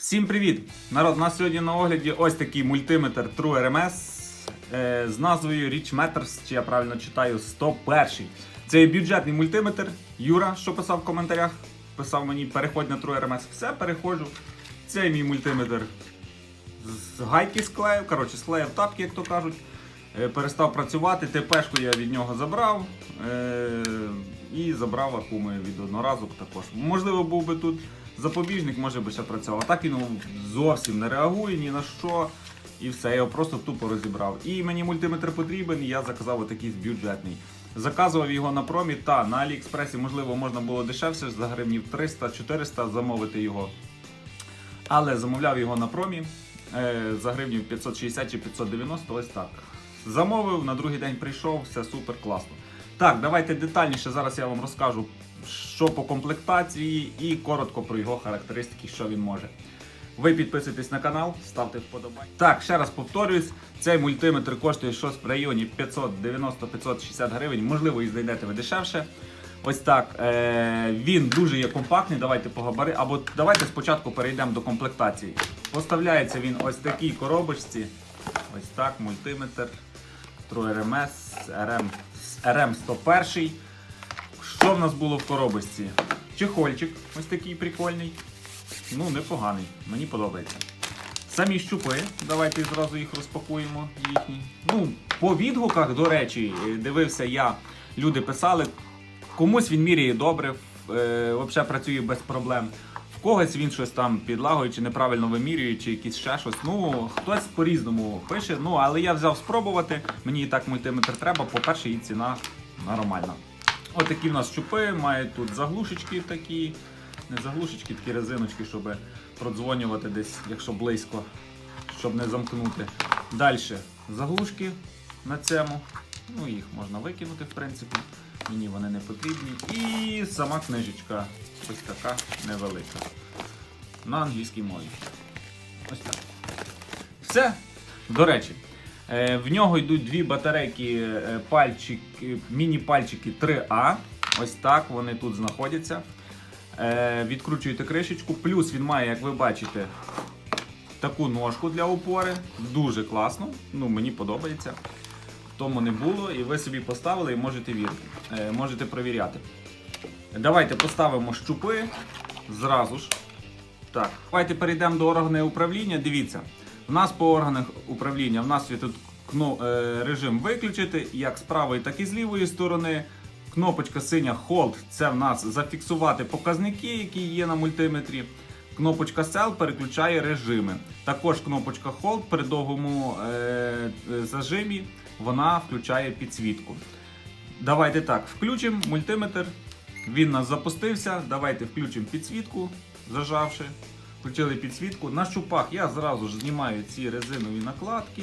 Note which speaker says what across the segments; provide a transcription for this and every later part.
Speaker 1: Всім привіт! Народ, у нас сьогодні на огляді ось такий мультиметр True RMS е, з назвою Rich Meters, чи я правильно читаю, 101. Це є бюджетний мультиметр. Юра, що писав в коментарях, писав мені переходь на True RMS. Все, переходжу. Це мій мультиметр з гайки склеїв, коротше, склеїв тапки, як то кажуть. Е, Перестав працювати, ТПшку я від нього забрав е- і забрав акуми від одноразок також. Можливо, був би тут запобіжник, може би ще працював. А так він зовсім не реагує ні на що. І все, я його просто тупо розібрав. І мені мультиметр потрібен, і я заказав отакий бюджетний. Заказував його на промі та на Аліекспресі, можливо, можна було дешевше за гривнів 300-400 замовити його. Але замовляв його на промі е, за гривнів 560 чи 590, ось так. Замовив, на другий день прийшов, все супер класно. Так, давайте детальніше зараз я вам розкажу, що по комплектації і коротко про його характеристики, що він може. Ви підписуйтесь на канал, ставте вподобайки. Так, ще раз повторюсь, цей мультиметр коштує щось в районі 590-560 гривень, можливо, і знайдете ви дешевше. Ось так. Е, він дуже є компактний. Давайте по. Або давайте спочатку перейдемо до комплектації. Поставляється він ось такій коробочці. Ось так, мультиметр. True RMS, RM, RM 101. Що в нас було в коробочці? Чехольчик, ось такий прикольний. Ну, непоганий, мені подобається. Самі щупи, давайте зразу їх розпакуємо. їхні. Ну, по відгуках, до речі, е, дивився я, люди писали, комусь він міряє добре, е, взагалі працює без проблем. В когось він щось там підлагує, чи неправильно вимірює, чи якісь ще щось. Ну, хтось по-різному пише. Ну, але я взяв спробувати. Мені і так мультиметр треба. По-перше, і ціна нормальна. Отакі в нас щупи, мають тут заглушечки такі. Не заглушечки, такі резиночки, щоб продзвонювати десь, якщо близько, щоб не замкнути. Далі заглушки на цьому. Ну, їх можна викинути, в принципі. Мені вони не потрібні. І сама книжечка. Ось така невелика. На англійській мові. Ось так. Все. До речі, в нього йдуть дві батарейки е, пальчики, міні-пальчики 3А. Ось так вони тут знаходяться. Е, Відкручуєте кришечку. Плюс він має, як ви бачите, таку ножку для опори. Дуже класно. Ну, мені подобається. Тому не було, і ви собі поставили і можете вірити. Е, можете провіряти. Давайте поставимо щупи зразу ж. Так, давайте перейдемо до органів управління. Дивіться, в нас по органах управління в нас є тут е, режим виключити, як з правої, так і з лівої сторони. Кнопочка синя Hold це в нас зафіксувати показники, які є на мультиметрі. Кнопочка Cell переключає режими. Також кнопочка Hold при довгому е, е, зажимі вона включає підсвітку. Давайте так, включимо мультиметр. Він у нас запустився. Давайте включимо підсвітку, зажавши. Включили підсвітку. На щупах я зразу ж знімаю ці резинові накладки.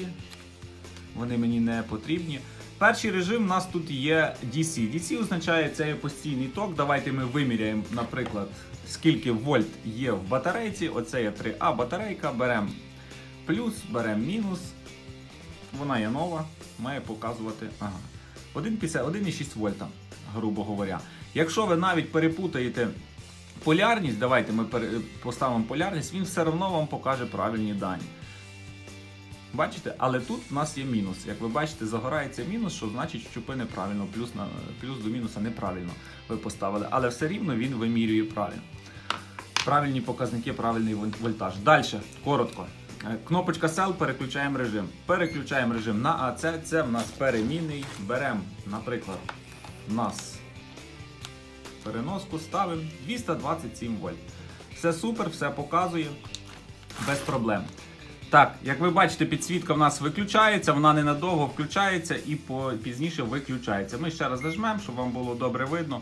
Speaker 1: Вони мені не потрібні. Перший режим у нас тут є DC. DC означає це є постійний ток. Давайте ми виміряємо, наприклад, скільки вольт є в батарейці. Оце є 3А батарейка. Беремо плюс, беремо мінус. Вона є нова, має показувати. Ага. 1,6 вольта, грубо говоря. Якщо ви навіть перепутаєте полярність, давайте ми поставимо полярність, він все одно вам покаже правильні дані. Бачите? Але тут в нас є мінус. Як ви бачите, загорається мінус, що значить щупи неправильно, плюс, на, плюс до мінуса неправильно ви поставили. Але все рівно він вимірює правильно. Правильні показники, правильний вольтаж. Далі, коротко. Е, Кнопочка Cell, переключаємо режим. Переключаємо режим на АЦ, це в нас перемінний. Беремо, наприклад, в нас переноску, ставимо 227 вольт. Все супер, все показує без проблем. Так, як ви бачите, підсвітка в нас виключається, вона ненадовго включається і пізніше виключається. Ми ще раз нажмемо, щоб вам було добре видно.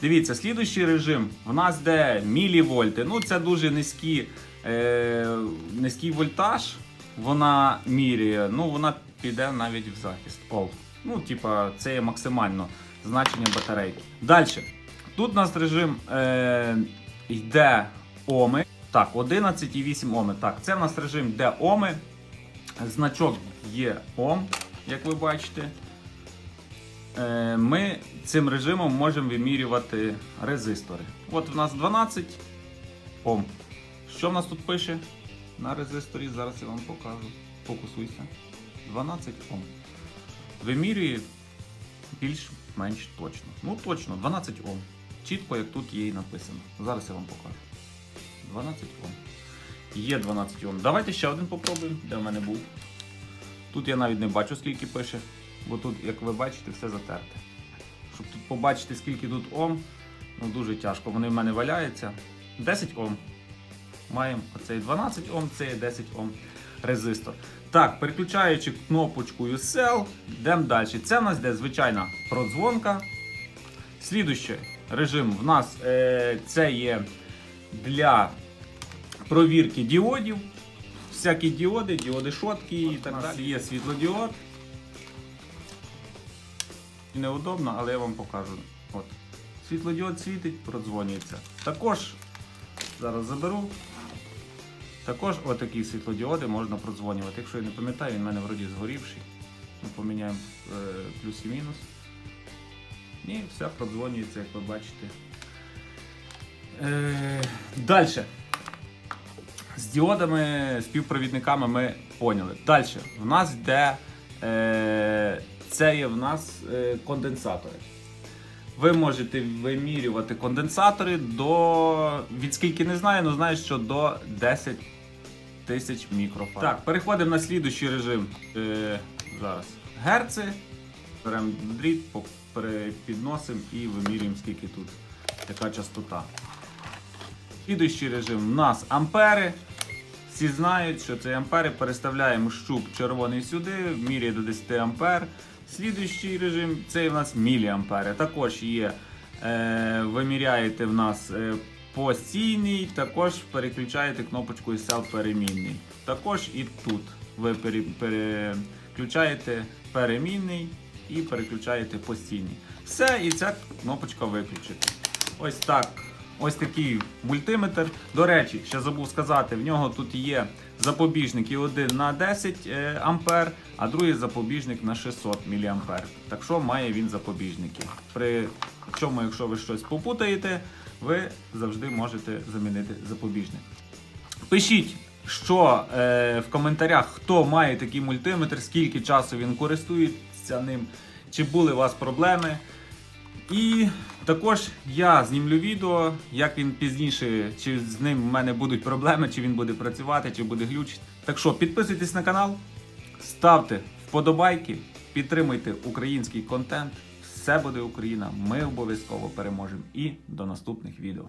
Speaker 1: Дивіться, слідуючий режим в нас де мілівольти. Ну, це дуже низькі, е, низький вольтаж. Вона міряє, ну вона піде навіть в захист. О, ну, типа, це є максимально значення батарейки. Далі. Тут у нас режим е, йде оми. Так, 11,8 оми. Так, це в нас режим де оми. Значок є ом, як ви бачите. Е, Ми цим режимом можемо вимірювати резистори. От в нас 12 ом. Що в нас тут пише на резисторі? Зараз я вам покажу. Фокусуйся. 12 Ом. Вимірює більш-менш точно. Ну точно, 12 Ом. Чітко, як тут є і написано. Зараз я вам покажу. 12 Ом. Є 12 Ом. Давайте ще один попробуємо, де в мене був. Тут я навіть не бачу, скільки пише, бо тут, як ви бачите, все затерте. Щоб тут побачити, скільки тут Ом, ну дуже тяжко. Вони в мене валяються. 10 Ом. Маємо оцей 12 Ом, це є 10 Ом резистор. Так, переключаючи кнопочкою Sell, йдемо далі. Це в нас йде звичайна продзвонка. Слідуючий режим в нас е, це є для провірки діодів. Всякі діоди, діоди шотки і так далі. Є світлодіод. Неудобно, але я вам покажу. От. Світлодіод світить, продзвонюється. Також зараз заберу. Також отакі світлодіоди можна продзвонювати. Якщо я не пам'ятаю, він в мене вроді згорівший. Ми поміняємо е, плюс і мінус. І все продзвонюється, як ви бачите. Е, Далі. З діодами, співпровідниками ми поняли. Далі. В нас йде. Е, це є в нас е, конденсатори. Ви можете вимірювати конденсатори до. Від скільки не знаю, але знаю, що до 10 тисяч мікрофарад. Так, переходимо на слідуючий режим. Е, зараз. Герци. Беремо дріт, підносимо і вимірюємо, скільки тут яка частота. Слідуючий режим в нас ампери. Всі знають, що це ампери. Переставляємо щуп червоний сюди, міряє до 10 ампер. Слідуючий режим це в нас міліампери. Також є, е, виміряєте в нас е, постійний, також переключаєте кнопочкою Sell перемінний. Також і тут ви переключаєте перемінний і переключаєте постійний. Все, і ця кнопочка виключити. Ось так. Ось такий мультиметр. До речі, ще забув сказати, в нього тут є запобіжники один на 10 е, ампер, а другий запобіжник на 600 мА. Так що має він запобіжники. При чому, якщо ви щось попутаєте, ви завжди можете замінити запобіжник. Пишіть, що е, в коментарях, хто має такий мультиметр, скільки часу він користується ним, чи були у вас проблеми. І також я знімлю відео, як він пізніше, чи з ним в мене будуть проблеми, чи він буде працювати, чи буде глючити. Так що підписуйтесь на канал, ставте вподобайки, підтримуйте український контент. Все буде Україна. Ми обов'язково переможемо. І до наступних відео.